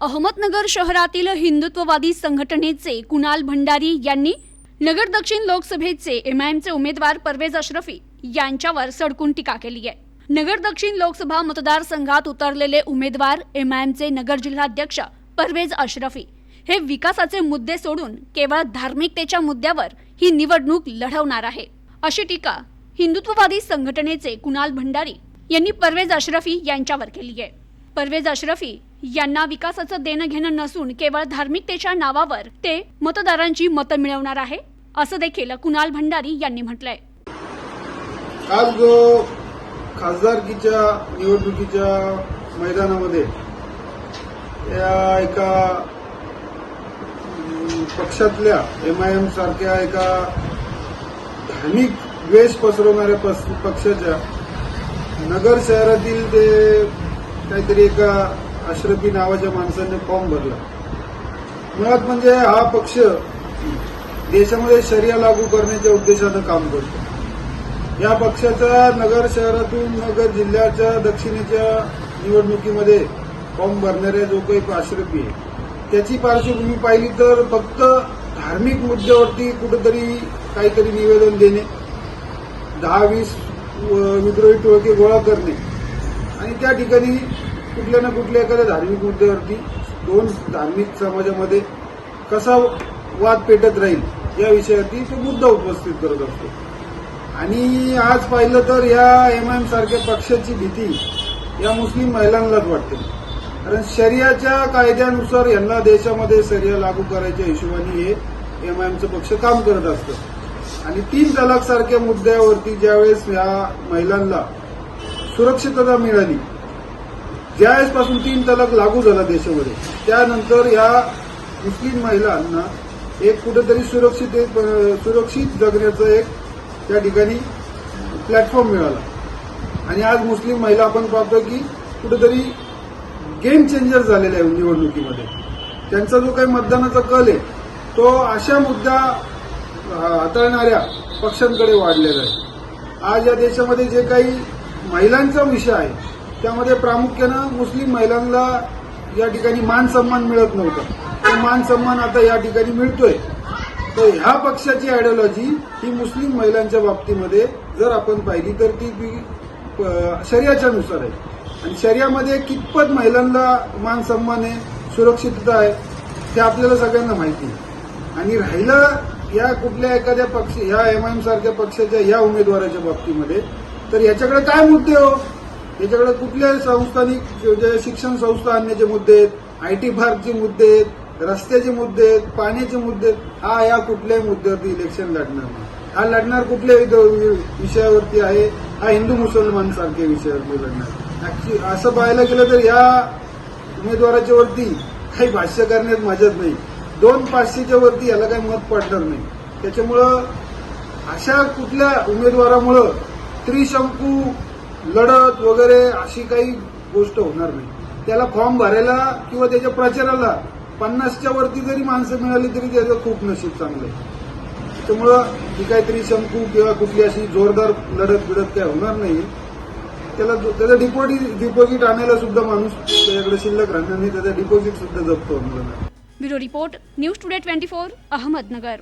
अहमदनगर शहरातील हिंदुत्ववादी संघटनेचे कुणाल भंडारी यांनी नगर दक्षिण लोकसभेचे एमआयएमचे उमेदवार परवेज अश्रफी यांच्यावर सडकून टीका केली आहे. नगर दक्षिण लोकसभा मतदारसंघात उतरलेले उमेदवार एम आयमचे नगर जिल्हाध्यक्ष परवेज अश्रफी हे विकासाचे मुद्दे सोडून केवळ धार्मिकतेच्या मुद्द्यावर ही निवडणूक लढवणार आहे. अशी टीका हिंदुत्ववादी संघटनेचे कुणाल भंडारी यांनी परवेज अश्रफी यांच्यावर केली आहे. परवेज अशरफी यांना विकासाचं देणं घेणं नसून केवळ धार्मिकतेच्या नावावर ते मतदारांची मतं मिळवणार आहे असं देखील कुणाल भंडारी यांनी म्हटलंय. आज जो खासदारकीच्या निवडणुकीच्या मैदानामध्ये या एका पक्षातल्या एम आय एम सारख्या एका धार्मिक द्वेष पसरवणाऱ्या पक्षाच्या नगर शहरातील ते काहीतरी एका अश्रफी नावाच्या माणसाने फॉर्म भरला. मुळात म्हणजे हा पक्ष देशामध्ये शर्या लागू करण्याच्या उद्देशानं काम करतो. या पक्षाचा नगर शहरातून नगर जिल्ह्याच्या दक्षिणेच्या निवडणुकीमध्ये फॉर्म भरणाऱ्या जो काही आश्रपी आहे त्याची पार्श्वभूमी पाहिली तर फक्त धार्मिक मुद्द्यावरती कुठेतरी काहीतरी निवेदन देणे दहा वीस विद्रोही टोळके गोळा करणे आणि त्या ठिकाणी कुठल्या ना कुठल्या एखाद्या धार्मिक मुद्द्यावरती दोन धार्मिक समाजामध्ये कसा वाद पेटत राहील या विषयावरती तो मुद्दा उपस्थित करत असतो. आणि आज पाहिलं तर या एम आय एम सारख्या पक्षाची भीती या मुस्लिम महिलांनाच वाटते. कारण शरियाच्या कायद्यानुसार यांना देशामध्ये शरिया लागू करायच्या हिशोबाने हे एम आय एमचं पक्ष काम करत असतं. आणि तीन तलाक सारख्या मुद्द्यावरती ज्यावेळेस या महिलांना सुरक्षितता मिळाली. ज्यावेळेसपासून तीन तलाक लागू झाला देशामध्ये त्यानंतर या मुस्लिम महिलांना एक कुठेतरी सुरक्षित सुरक्षित जगण्याचं एक त्या ठिकाणी प्लॅटफॉर्म मिळाला. आणि आज मुस्लिम महिला आपण पाहतो की कुठेतरी गेम चेंजर झालेला आहे निवडणुकीमध्ये. त्यांचा जो काही मतदानाचा कल आहे तो अशा मुद्दा हाताळणाऱ्या पक्षांकडे वाढलेला आहे. आज या देशामध्ये जे काही महिलांचा विषय आहे. त्यामध्ये प्रामुख्यानं मुस्लिम महिलांना या ठिकाणी मान सन्मान मिळत नव्हता. तो मान सन्मान आता या ठिकाणी मिळतोय. तर ह्या पक्षाची आयडिओलॉजी ही मुस्लिम महिलांच्या बाबतीमध्ये जर आपण पाहिली तर ती शर्याच्या नुसार आहे. आणि शरियामध्ये कितपत महिलांना मान सन्मान आहे सुरक्षितता आहे ते आपल्याला सगळ्यांना माहिती आहे. आणि राहिलं या कुठल्या एखाद्या पक्ष ह्या एम आय एम सारख्या पक्षाच्या या उमेदवाराच्या बाबतीमध्ये तर याच्याकडे काय मुद्दे हो? याच्याकडे कुठले संस्थानिक जे शिक्षण संस्था आणण्याचे मुद्दे आहेत? आय टी पार्कचे मुद्दे आहेत? रस्त्याचे मुद्दे आहेत? पाण्याचे मुद्दे आहेत? हा या कुठल्याही मुद्द्यावरती इलेक्शन लढणार नाही. हा लढणार कुठल्या विध- विषयावरती आहे? हा हिंदू मुसलमान सारख्या विषयावरती लढणार असं पाहायला गेलं तर या उमेदवाराच्या वरती काही भाष्य करण्यात मजाच नाही. दोन पाचशेच्या वरती याला काही मत पडणार नाही. त्याच्यामुळं अशा कुठल्या उमेदवारामुळं त्रिशंकू लढत वगैरे अशी काही गोष्ट होणार नाही. त्याला फॉर्म भरायला किंवा त्याच्या प्रचाराला पन्नासच्या वरती जरी माणसं मिळाली तरी त्याचं खूप नशीब चांगलं आहे. त्याच्यामुळं ही काहीतरी शंकू किंवा कुठली अशी जोरदार लढत बिडत काय होणार नाही. त्याला त्याचं डिपॉझिट डिपॉझिट आणायला सुद्धा माणूस त्याच्याकडे शिल्लक राहणार नाही. त्याचं डिपॉझिट सुद्धा जप्त होणार नाही. Bureau report news today twenty four Ahmednagar.